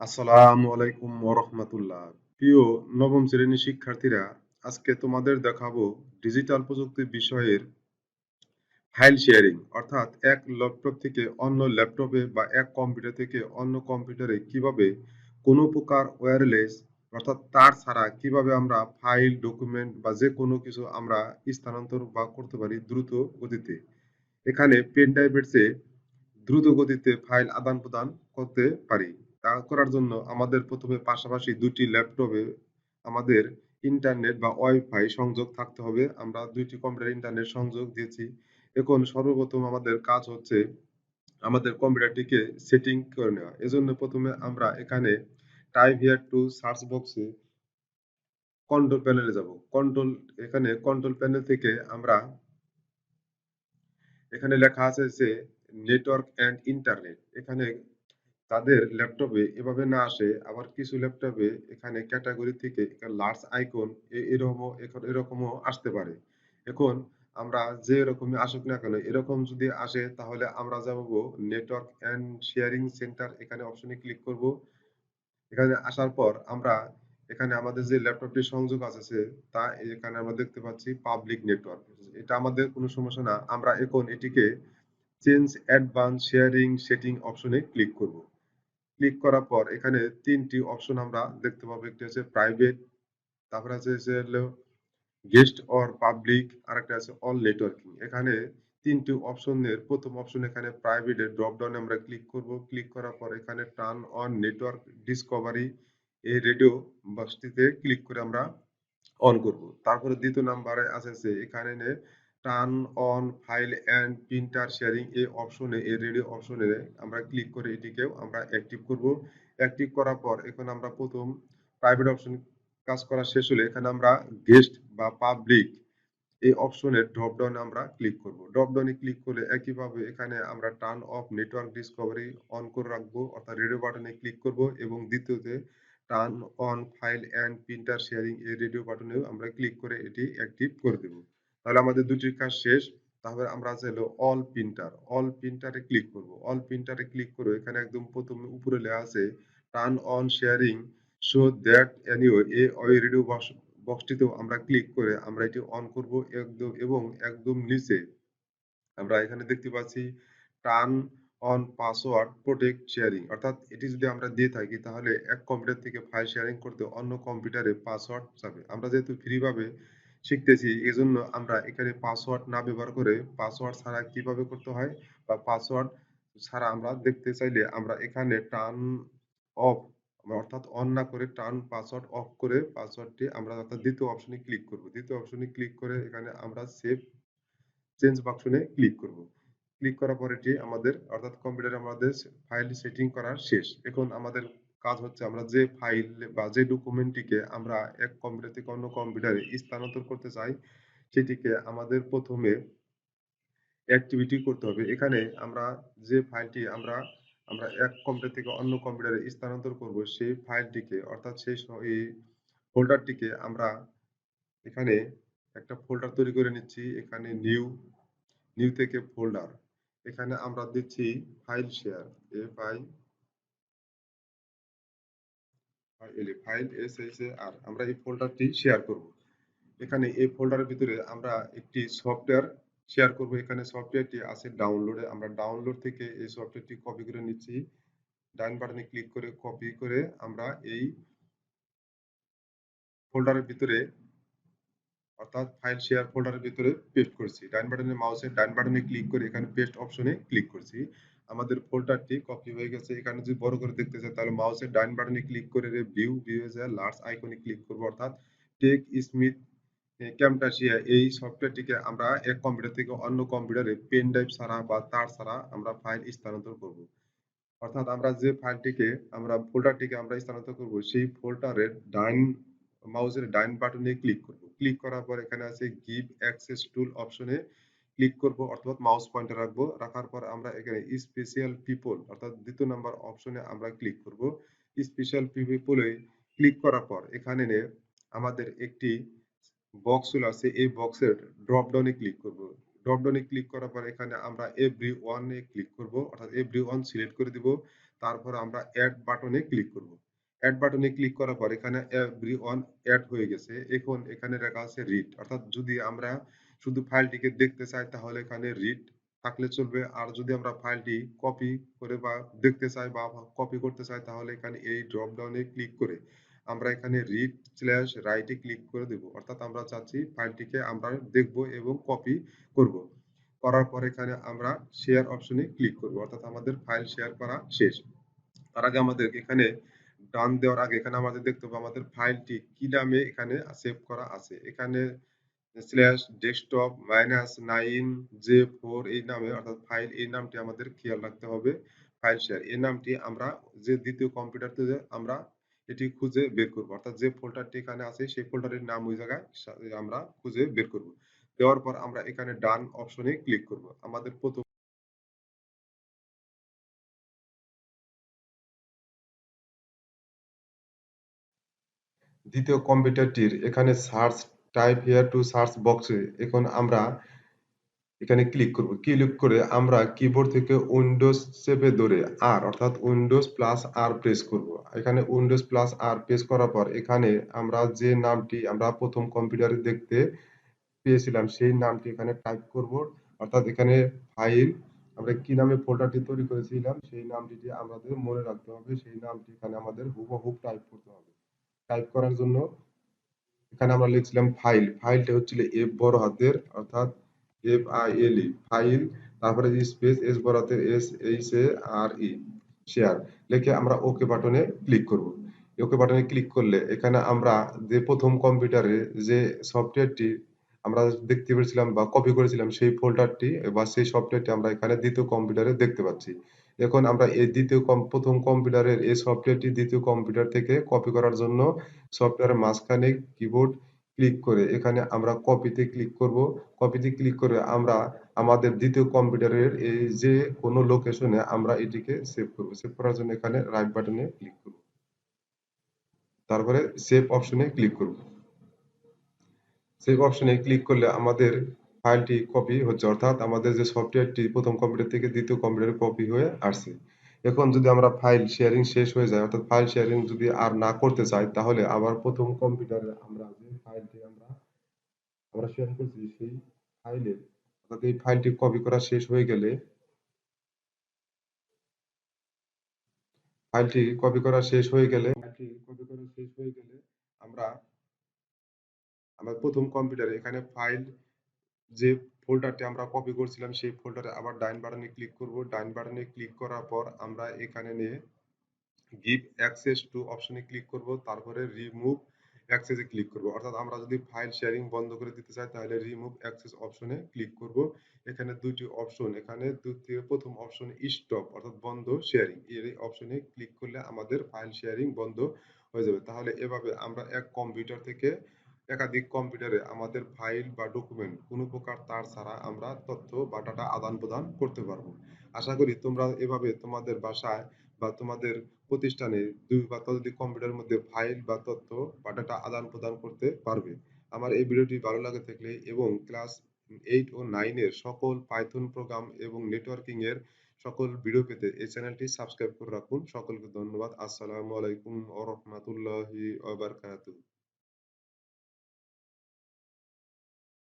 আসসালামু আলাইকুম ওরহমতুল্লাহ প্রিয় নবম শ্রেণির শিক্ষার্থীরা, আজকে তোমাদের দেখাবো ডিজিটাল প্রযুক্তি বিষয়ের ফাইল শেয়ারিং অর্থাৎ এক ল্যাপটপ থেকে অন্য ল্যাপটপে বা এক কম্পিউটার থেকে অন্য কম্পিউটারে কীভাবে কোনো প্রকার ওয়্যারলেস অর্থাৎ তার ছাড়া কীভাবে আমরা ফাইল ডকুমেন্ট বা যে কোনো কিছু আমরা স্থানান্তর বা করতে পারি দ্রুত গতিতে। এখানে পেন ড্রাইভের দ্রুত গতিতে ফাইল আদান প্রদান করতে পারি। তা করার জন্য আমাদের প্রথমে পাশাপাশি দুটি ল্যাপটপে আমাদের ইন্টারনেট বা ওয়াইফাই সংযোগ থাকতে হবে। আমরা দুইটি কম্পিউটার ইন্টারনেট সংযোগ দিয়েছি। এখন সর্বপ্রথম আমাদের কাজ হচ্ছে আমাদের কম্পিউটারটিকে সেটিং করে নেওয়া। এজন্য প্রথমে আমরা এখানে টাইপ হিয়ার টু সার্চ বক্সে কন্ট্রোল প্যানেলে যাব। কন্ট্রোল এখানে কন্ট্রোল প্যানেল থেকে আমরা এখানে লেখা আছে যে নেটওয়ার্ক অ্যান্ড ইন্টারনেট এখানে তাদের ল্যাপটপে এভাবে না আসে, আবার কিছু ল্যাপটপে এখানে ক্যাটাগরি থেকে লার্জ আইকন এরকমও এরকমও আসতে পারে। এখন আমরা যে রকমই আসুক না কেন, এরকম যদি আসে তাহলে আমরা যাব নেটওয়ার্ক অ্যান্ড শেয়ারিং সেন্টার এখানে অপশনে ক্লিক করব। এখানে আসার পর আমরা এখানে আমাদের যে ল্যাপটপটি সংযোগ আছে তা এখানে আমরা দেখতে পাচ্ছি পাবলিক নেটওয়ার্ক এটা আমাদের কোনো সমস্যা না, আমরা এখন এটিকে চেঞ্জ অ্যাডভান্স শেয়ারিং সেটিং অপশনে ক্লিক করব। ক্লিক করার পর এখানে তিনটি অপশন আমরা দেখতে পাবো। একটি হচ্ছে প্রাইভেট তারপরে আছে হলো গেস্ট অর পাবলিক আরেকটা আছে অল নেটওয়ার্কিং এখানে তিনটি অপশনের প্রথম অপশন এখানে প্রাইভেটের ড্রপ ডাউনে আমরা ক্লিক করব। ক্লিক করার পর এখানে টার্ন অন নেটওয়ার্ক ডিসকভারি এই রেডিও বক্সটিতে ক্লিক করে আমরা অন করব। তারপরে দ্বিতীয় নাম্বারে আছে এখানে turn on file and printer sharing এই অপশনে এই রেডিও অপশনে আমরা ক্লিক করে এটিকেও আমরা অ্যাক্টিভ করব। অ্যাক্টিভ করার পর এখন আমরা প্রথম প্রাইভেট অপশন কাজ করা শেষ হলে এখানে আমরা গেস্ট বা পাবলিক এই অপশনের ড্রপ ডাউনে আমরা ক্লিক করব। ড্রপ ডাউনে ক্লিক করলে একইভাবে এখানে আমরা turn off network discovery on করে রাখব, অর্থাৎ রেডিও বাটনে ক্লিক করব এবং দ্বিতীয়তে turn on file and printer sharing এই রেডিও বাটনেও আমরা ক্লিক করে এটি অ্যাক্টিভ করে দেব। তাহলে আমাদের দুটির কাজ শেষ। তাহলে আমরা চাইলো অল প্রিন্টার অল প্রিন্টারে ক্লিক করব। অল প্রিন্টারে ক্লিক করে এখানে একদম প্রথমে উপরে লেখা আছে turn on sharing so that anyway এ ওই রেডিও বক্সটিতেও আমরা ক্লিক করে আমরা এটি অন করব একদম এবং একদম নিচে। আমরা এখানে দেখতে পাচ্ছি turn on password protect sharing অর্থাৎ এটি যদি আমরা দিয়ে থাকি তাহলে এক কম্পিউটার থেকে ফাইল শেয়ারিং করতে অন্য কম্পিউটারে পাসওয়ার্ড যাবে। আমরা যেহেতু ফ্রিভাবে শিখতেছি। এজন্য আমরা এখানে পাসওয়ার্ড না ব্যবহার করে পাসওয়ার্ড ছাড়া কীভাবে করতে হয় বা পাসওয়ার্ড ছাড়া আমরা দেখতে চাইলে আমরা এখানে টার্ন অফ অর্থাৎ অন না করে টার্ন পাসওয়ার্ড অফ করে পাসওয়ার্ডটি আমরা অর্থাৎ দ্বিতীয় অপশনে ক্লিক করব। দ্বিতীয় অপশনে ক্লিক করে এখানে আমরা সেভ চেঞ্জ অপশনে ক্লিক করব। ক্লিক করার পর এটি আমাদের অর্থাৎ কম্পিউটারে আমাদের ফাইল সেটিং করা শেষ। এখন আমাদের কাজ হচ্ছে আমরা যে ফাইল বা যে ডকুমেন্টটিকে আমরা এক কম্পিউটার থেকে অন্য কম্পিউটারে স্থানান্তর করতে চাই, সেটিকে আমাদের প্রথমে অ্যাক্টিভিটি করতে হবে। এখানে আমরা যে ফাইলটি আমরা আমরা এক কম্পিউটার থেকে অন্য কম্পিউটারে স্থানান্তর করব, সেই ফাইলটিকে অর্থাৎ সেই ফোল্ডারটিকে আমরা এখানে একটা ফোল্ডার তৈরি করে নিচ্ছি, এখানে নিউ নিউ থেকে ফোল্ডার এখানে আমরা দিচ্ছি file share F I file S আর আমরা এই ফোল্ডারটি শেয়ার করব। এখানে এই ফোল্ডারের ভিতরে আমরা একটি সফটওয়্যার শেয়ার করব। এখানে সফটওয়্যারটি আছে ডাউনলোডে আমরা ডাউনলোড থেকে এই সফটওয়্যারটি কপি করে নিচ্ছি। ডান বাটনে ক্লিক করে কপি করে আমরা এই ফোল্ডারের ভিতরে অর্থাৎ ফাইল শেয়ার ফোল্ডারের ভিতরে পেস্ট করছি। ডান বাটনে মাউসের ডান বাটনে ক্লিক করে এখানে পেস্ট অপশনে ক্লিক করছি। আমাদের ফোল্ডারটি কপি হয়ে গেছে। এখানে যদি বড় করে দেখতে চাই, তাহলে মাউসের ডান বাটনে ক্লিক করে ভিউ ভিউ এ লার্জ আইকনে ক্লিক করব। অর্থাৎ টেক স্মিথ ক্যামটাসিয়া এই সফটওয়্যারটিকে আমরা এক কম্পিউটার থেকে অন্য কম্পিউটারে পেন ড্রাইভ ছাড়া বা তার ছাড়া আমরা ফাইল স্থানান্তর করব। অর্থাৎ আমরা যে ফাইলটিকে আমরা ফোল্ডারটিকে আমরা স্থানান্তর করব, সেই ফোল্ডারের ডান মাউসের ডাইন বাটনে ক্লিক করব। ক্লিক করার পর এখানে আছে গিভ অ্যাক্সেস টুল অপশনে ক্লিক করব, অর্থাৎ মাউস পয়েন্টার রাখব। রাখার পর আমরা এখানে স্পেশাল পিপল অর্থাৎ দ্বিতীয় নাম্বার অপশনে আমরা ক্লিক করব। স্পেশাল পিপলে ক্লিক করার পর এখানে আমাদের একটি বক্স চলে আছে এই বক্সের ড্রপ ডাউনে ক্লিক করব। ড্রপ ডাউনে ক্লিক করার পর এখানে আমরা এভরি ওয়ানে ক্লিক করব, অর্থাৎ এভরি ওয়ান সিলেক্ট করে দিব। তারপর আমরা অ্যাড বাটনে ক্লিক করব। অ্যাড বাটনে ক্লিক করার পর এখানে এভরিওয়ান অ্যাড হয়ে গেছে। এখন এখানে লেখা আছে রিড অর্থাৎ যদি আমরা শুধু ফাইলটিকে দেখতে চাই, তাহলে এখানে রিড থাকলে চলবে। আর যদি আমরা ফাইলটি কপি করে বা দেখতে চাই বা কপি করতে চাই, তাহলে এখানে এই ড্রপ ডাউনে ক্লিক করে আমরা এখানে রিড স্ল্যাশ রাইটে ক্লিক করে দেব। অর্থাৎ আমরা চাচ্ছি ফাইলটিকে আমরা দেখব এবং কপি করব। করার পর এখানে আমরা শেয়ার অপশনে ক্লিক করব। অর্থাৎ আমাদের ফাইল শেয়ার করা শেষ। তার আগে আমাদের এখানে ডান দেওয়ার আগে এখানে আমাদের দেখতে হবে আমাদের ফাইলটি কি নামে এখানে সেভ করা আছে। এখানে slash desktop minus nine J four এই নামে, অর্থাৎ ফাইল এই নামটি আমাদের খেয়াল রাখতে হবে। ফাইল শেয়ার এই নামটি আমরা যে দ্বিতীয় কম্পিউটারতে আমরা এটি খুঁজে বের করব। অর্থাৎ যে ফোল্ডারটি এখানে আছে, সেই ফোল্ডারের নাম ওই জায়গায় আমরা খুঁজে বের করব। দেওয়ার পর আমরা এখানে ডান অপশনে ক্লিক করব। আমাদের প্রথম দ্বিতীয় কম্পিউটারটির এখানে search, type here to search বক্সে এখন আমরা এখানে ক্লিক করব। ক্লিক করে আমরা কিবোর্ড থেকে উইন্ডোজ চেপে ধরে আর অর্থাৎ উইন্ডোজ প্লাস আর প্রেস করব। এখানে উইন্ডোজ প্লাস আর প্রেস করার পর এখানে আমরা যে নামটি আমরা প্রথম কম্পিউটারে দেখতে পেয়েছিলাম, সেই নামটি এখানে টাইপ করব। অর্থাৎ এখানে ফাইল, আমরা কি নামে ফোল্ডারটি তৈরি করেছিলাম, সেই নামটি আমাদের মনে রাখতে হবে। সেই নামটি এখানে আমাদের হুবহু টাইপ করতে হবে। টাইপ করার জন্য এখানে আমরা লিখছিলাম ফাইল ফাইলটা হচ্ছিল এফ বড় হাতের, অর্থাৎ F I L E file তারপরে স্পেস এস বড় হাতের S H A R E share লিখে আমরা ওকে বাটনে ক্লিক করব। ওকে বাটনে ক্লিক করলে এখানে আমরা যে প্রথম কম্পিউটারে যে সফটওয়্যারটি আমরা দেখতে পেরেছিলাম বা কপি করেছিলাম, সেই ফোল্ডারটি বা সেই সফটওয়্যারটি আমরা এখানে দ্বিতীয় কম্পিউটারে দেখতে পাচ্ছি। এখন আমরা এই দ্বিতীয় প্রথম কম্পিউটারের এই সফটওয়্যারটি দ্বিতীয় কম্পিউটার থেকে কপি করার জন্য সফটওয়্যারের মাঝখানে কিবোর্ড ক্লিক করে এখানে আমরা কপিতে ক্লিক করব। কপিতে ক্লিক করে আমরা আমাদের দ্বিতীয় কম্পিউটারের এই যে কোনো লোকেশনে আমরা এটিকে সেভ করব। সেভ করার জন্য এখানে রাইট বাটনে ক্লিক করব। তারপরে সেভ অপশনে ক্লিক করব। সেভ অপশনে ক্লিক করলে আমাদের ফাইলটি কপি হচ্ছে, অর্থাৎ আমাদের যে সফটওয়্যারটি প্রথম কম্পিউটার থেকে দ্বিতীয় কম্পিউটারে কপি হয়ে আসছে। এখন যদি আমরা ফাইল শেয়ারিং শেষ হয়ে যায়, অর্থাৎ ফাইল শেয়ারিং যদি আর না করতে চাই, তাহলে আবার প্রথম কম্পিউটারে আমরা যে ফাইলটি আমরা আমরা শেয়ার করছি, সেই ফাইলের অর্থাৎ এই ফাইলটি কপি করা শেষ হয়ে গেলে, ফাইলটি কপি করা শেষ হয়ে গেলে, ফাইলটি কপি করা শেষ হয়ে গেলে আমরা আমরা প্রথম কম্পিউটারে এখানে ফাইল যে ফোল্ডারটি আমরা কপি করছিলাম, সেই ফোল্ডারে আবার ডাইন বাটনে ক্লিক করব। ডাইন বাটনে ক্লিক করার পর আমরা এখানে নিয়ে গিভ অ্যাক্সেস টু অপশনে ক্লিক করব। তারপরে রিমুভ অ্যাক্সেসে ক্লিক করব। অর্থাৎ আমরা যদি ফাইল শেয়ারিং বন্ধ করে দিতে চাই, তাহলে রিমুভ অ্যাক্সেস অপশনে ক্লিক করব। এখানে দুটি অপশন এখানে দ্বিতীয় প্রথম অপশন স্টপ অর্থাৎ বন্ধ শেয়ারিং এই অপশনে ক্লিক করলে আমাদের ফাইল শেয়ারিং বন্ধ হয়ে যাবে। তাহলে এভাবে আমরা এক কম্পিউটার থেকে একাধিক কম্পিউটারে আমাদের ফাইল বা ডকুমেন্ট কোনো প্রকার তার ছাড়া আমরা তথ্য বা ডাটা আদান প্রদান করতে পারব। আশা করি তোমরা এভাবে তোমাদের বাসায় বা তোমাদের প্রতিষ্ঠানে দুই বা ততোধিক কম্পিউটারের মধ্যে ফাইল বা তথ্য বা ডাটা আদান প্রদান করতে পারবে। আমার এই ভিডিওটি ভালো লাগে থাকলে এবং ক্লাস এইট ও নাইনের সকল পাইথন প্রোগ্রাম এবং নেটওয়ার্কিং এর সকল ভিডিও পেতে এই চ্যানেলটি সাবস্ক্রাইব করে রাখুন। সকলকে ধন্যবাদ। আসসালামু আলাইকুম ওয়া রাহমাতুল্লাহি ওয়া বারাকাতুহু।